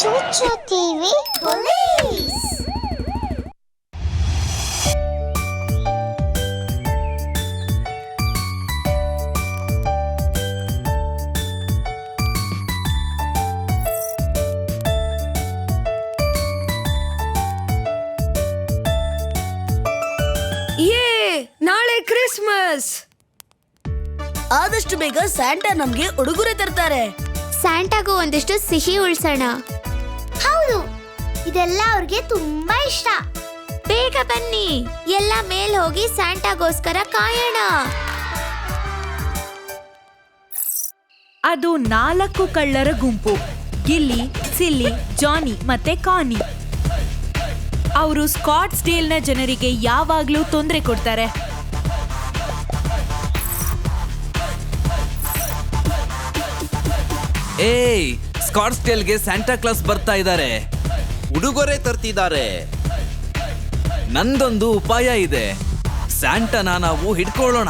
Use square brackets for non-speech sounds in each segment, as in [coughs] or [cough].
ಚೂಚು TV police ಯೇ ನಾಳೆ Christmas. ಆದಷ್ಟು ಬೇಗ ಸ್ಯಾಂಟಾ ನಮ್ಗೆ ಉಡುಗೊರೆ ತರ್ತಾರೆ. ಸ್ಯಾಂಟಾಗೂ ಒಂದಿಷ್ಟು ಸಿಹಿ ಉಳ್ಸೋಣ. ಇದೆಲ್ಲ ಅವ್ರಿಗೆ ತುಂಬಾ ಇಷ್ಟ. ಬೇಗ ಬನ್ನಿ. ಎಲ್ಲ ಮೇಲ್ ಹೋಗಿ ಸ್ಯಾಂಟಾಗೋಸ್ಕರ ಕಾಯೋಣ. ಅದು ನಾಲ್ಕು ಕಳ್ಳರ ಗುಂಪು. ಗಿಲ್ಲಿ ಸಿಲ್ಲಿ ಜಾನಿ ಮತ್ತೆ ಕಾನಿ. ಅವರು ಸ್ಕಾಟ್ಸ್ ಡೇಲ್ನ ಜನರಿಗೆ ಯಾವಾಗ್ಲೂ ತೊಂದರೆ ಕೊಡ್ತಾರೆ. ಏಯ್ ಸ್ಕಾಟ್ಸ್ಟೇಲ್ಗೆ ಸ್ಯಾಂಟಾ ಕ್ಲಾಸ್ ಬರ್ತಾ ಇದ್ದಾರೆ ಉಡುಗೊರೆ ತರ್ತಿದ್ದಾರೆ. ನಂದೊಂದು ಉಪಾಯ ಇದೆ. ಸ್ಯಾಂಟನ ನಾವು ಹಿಡ್ಕೊಳ್ಳೋಣ.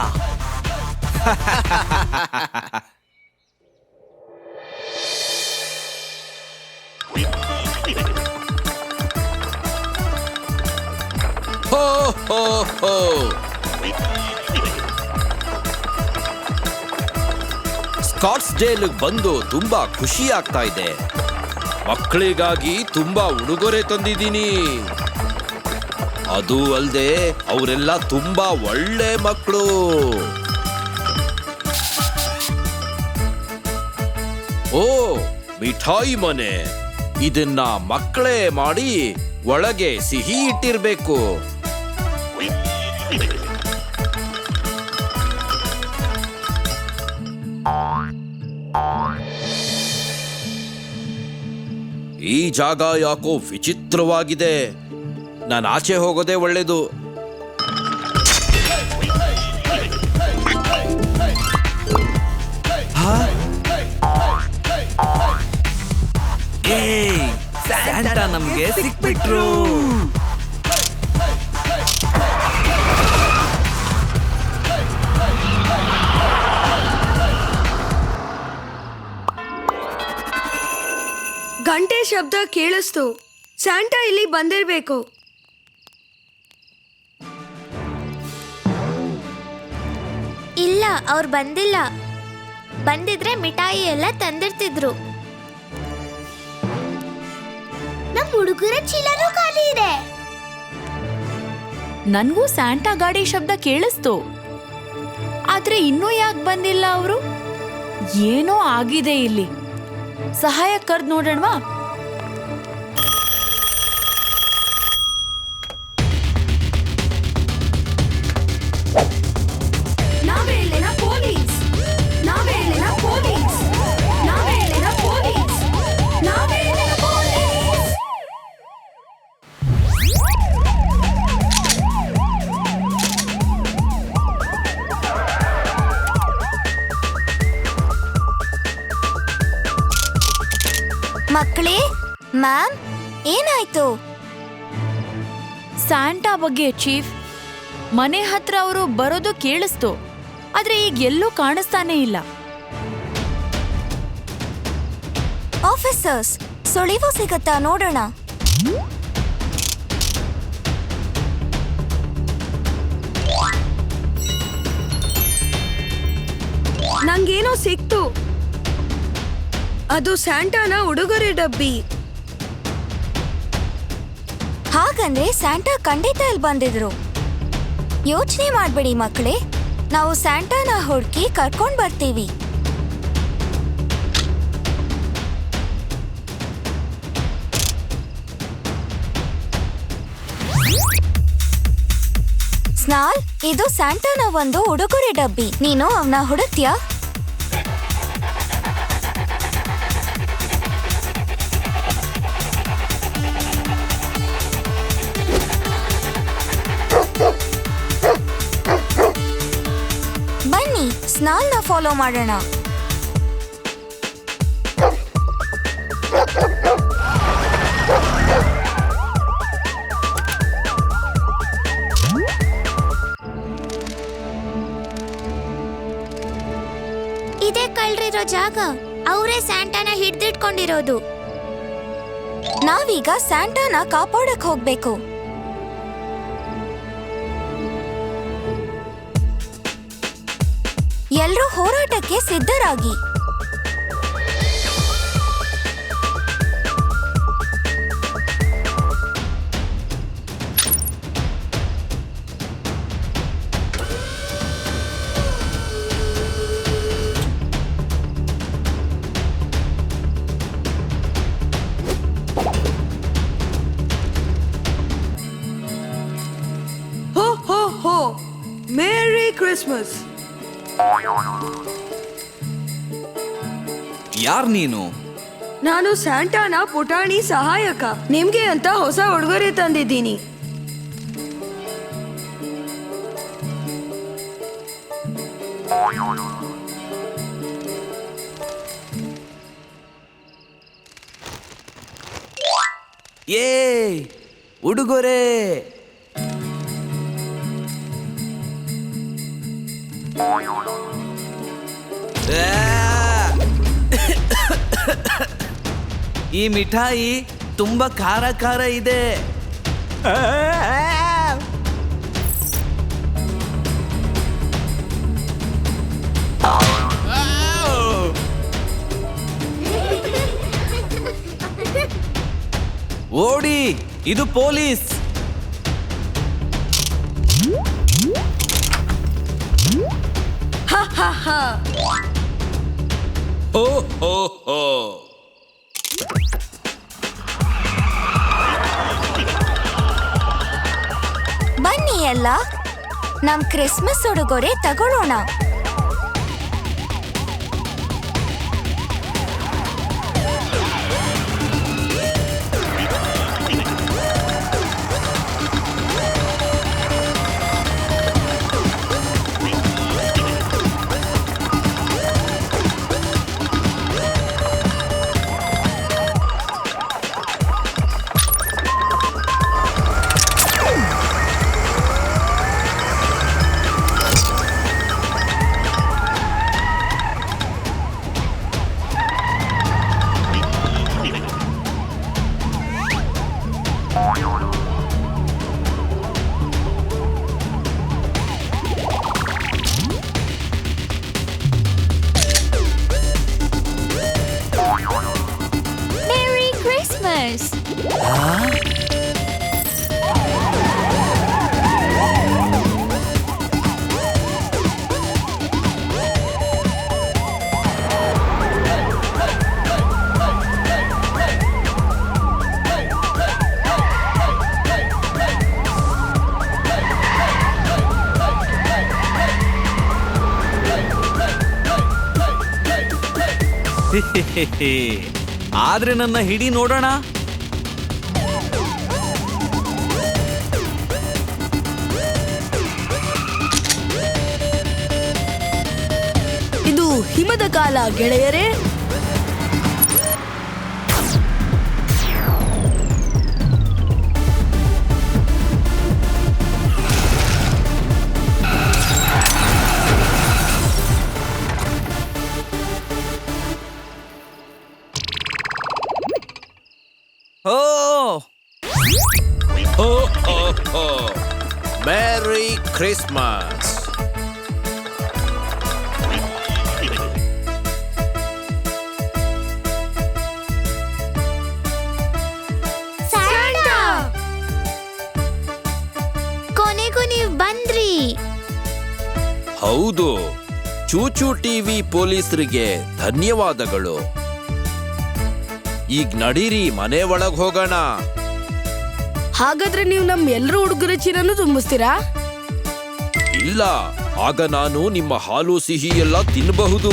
ಸ್ಕಾಟ್ಸ್ ಡೇಲ್ ಬಂದು ತುಂಬಾ ಖುಷಿ ಆಗ್ತಾ ಇದೆ. ಮಕ್ಕಳಿಗಾಗಿ ತುಂಬಾ ಉಡುಗೊರೆ ತಂದಿದ್ದೀನಿ. ಅದು ಅಲ್ಲದೆ ಅವರೆಲ್ಲ ತುಂಬಾ ಒಳ್ಳೆ ಮಕ್ಕಳು ಓ, ಮಿಠಾಯಿ ಮನೆ. ಇದನ್ನ ಮಕ್ಕಳೇ ಮಾಡಿ ಒಳಗೆ ಸಿಹಿ ಇಟ್ಟಿರ್ಬೇಕು. ಈ ಜಾಗ ಯಾಕೋ ವಿಚಿತ್ರವಾಗಿದೆ. ನಾನು ಆಚೆ ಹೋಗೋದೇ ನಮ್ಗೆ ಸಿಕ್ಬಿಟ್ರು. ಗಂಟೆ ಶಬ್ದ ಕೇಳಿಸ್ತು. ಸ್ಯಾಂಟಾ ಇಲ್ಲಿ ಬಂದಿರಬೇಕು. ಇಲ್ಲ ಅವ್ರು ಬಂದಿಲ್ಲ. ಬಂದಿದ್ರೆ ಮಿಠಾಯಿ ಎಲ್ಲ ತಂದಿರ್ತಿದ್ರು. ನಮ್ಮ ಹುಡುಗರ ಚೀಲನೂ ಖಾಲಿ ಇದೆ. ನನಗೂ ಸ್ಯಾಂಟಾ ಗಾಡಿ ಶಬ್ದ ಕೇಳಿಸ್ತು. ಆದ್ರೆ ಇನ್ನೂ ಯಾಕೆ ಬಂದಿಲ್ಲ ಅವರು? ಏನೋ ಆಗಿದೆ ಇಲ್ಲಿ. ಸಹಾಯ ಕರ್ದ್ ನೋಡೋಣವಾ ಮಕ್ಕಳೇ ಮ್ಯಾಮ್ ಏನಾಯ್ತು? ಸ್ಯಾಂಟಾ ಬಗ್ಗೆ ಚೀಫ್ ಮನೆ ಹತ್ರ ಅವರು ಬರೋದು ಕೇಳಿಸ್ತು ಆದ್ರೆ ಈಗ ಎಲ್ಲೂ ಕಾಣಿಸ್ತಾನೆ ಇಲ್ಲ. ಆಫೀಸರ್ಸ್ ಸುಳಿವು ಸಿಗತ್ತಾ ನೋಡೋಣ. ನಂಗೇನೋ ಸಿಕ್ತು. ಅದು ಸ್ಯಾಂಟಾನ ಉಡುಗೊರೆ ಡಬ್ಬಿ. ಹಾಗಂದ್ರೆ ಸ್ಯಾಂಟಾ ಖಂಡಿತ ಇಲ್ಲಿ ಬಂದಿದ್ರು. ಯೋಚನೆ ಮಾಡ್ಬೇಡಿ ಮಕ್ಕಳೇ, ನಾವು ಸ್ಯಾಂಟಾನ ಹುಡುಕಿ ಕರ್ಕೊಂಡ್ ಬರ್ತೀವಿ. ಸ್ನಾಲ್, ಇದು ಸ್ಯಾಂಟಾನ ಒಂದು ಉಡುಗೊರೆ ಡಬ್ಬಿ. ನೀನು ಅವನ ಹುಡುಕ್ತ್ಯಾ? ಬನ್ನಿ ಫಾಲೋ ಮಾಡೋಣ. ಇದೇ ಕಳ್ರಿರೋ ಜಾಗ ಅವರೇ ಸ್ಯಾಂಟಾನ ಹಿಡ್ದಿಟ್ಕೊಂಡಿರೋದು. ನಾವೀಗ ಸ್ಯಾಂಟಾನ ಕಾಪಾಡಕ್ ಹೋಗ್ಬೇಕು. ಎಲ್ರೂ ಹೋರಾಟಕ್ಕೆ ಸಿದ್ಧರಾಗಿ. ಹೋ ಹೋ ಹೋ ಮೇರಿ ಕ್ರಿಸ್ಮಸ್ ಯಾರ್ ನೀನು? ನಾನು ಸ್ಯಾಂಟಾನ ಪುಟಾಣಿ ಸಹಾಯಕ. ನಿಮ್ಗೆ ಅಂತ ಹೊಸ ಉಡುಗೊರೆ ತಂದಿದ್ದೀನಿ. ಏ ಉಡುಗೊರೆ! [coughs] ಈ ಮಿಠಾಯಿ ತುಂಬಾ ಖಾರ ಖಾರ ಇದೆ. [coughs] ಓಡಿ ಇದು ಪೊಲೀಸ್. ಹೋ ಹೋ ಬನ್ನಿ ಎಲ್ಲ. ನಮ್ ಕ್ರಿಸ್ಮಸ್ ಉಡುಗೊರೆ ತಗೊಳ್ಳೋಣ. ಆದ್ರೆ ನನ್ನ ಹಿಡಿ ನೋಡೋಣ. ಇದು ಹಿಮದ ಕಾಲ ಗೆಳೆಯರೇ. ಹೋ ಹೋ ಹೋ ಮ್ಯಾರಿ ಕ್ರಿಸ್ಮಸ್ ಕೊನೆಗೂ ನೀವು ಬಂದ್ರಿ. ಹೌದು. ಚೂಚು ಟಿವಿ ಪೊಲೀಸರಿಗೆ ಧನ್ಯವಾದಗಳು. ಈಗ ನಡೀರಿ ಮನೆ ಒಳಗ್ ಹೋಗೋಣ. ಹಾಗಾದ್ರೆ ನೀವು ನಮ್ ಎಲ್ರೂ ಹುಡುಗರ ಚೀಲನು ತುಂಬಿಸ್ತೀರಾ? ಇಲ್ಲ ಆಗ ನಾನು ನಿಮ್ಮ ಹಾಲು ಸಿಹಿ ಎಲ್ಲ ತಿನ್ನಬಹುದು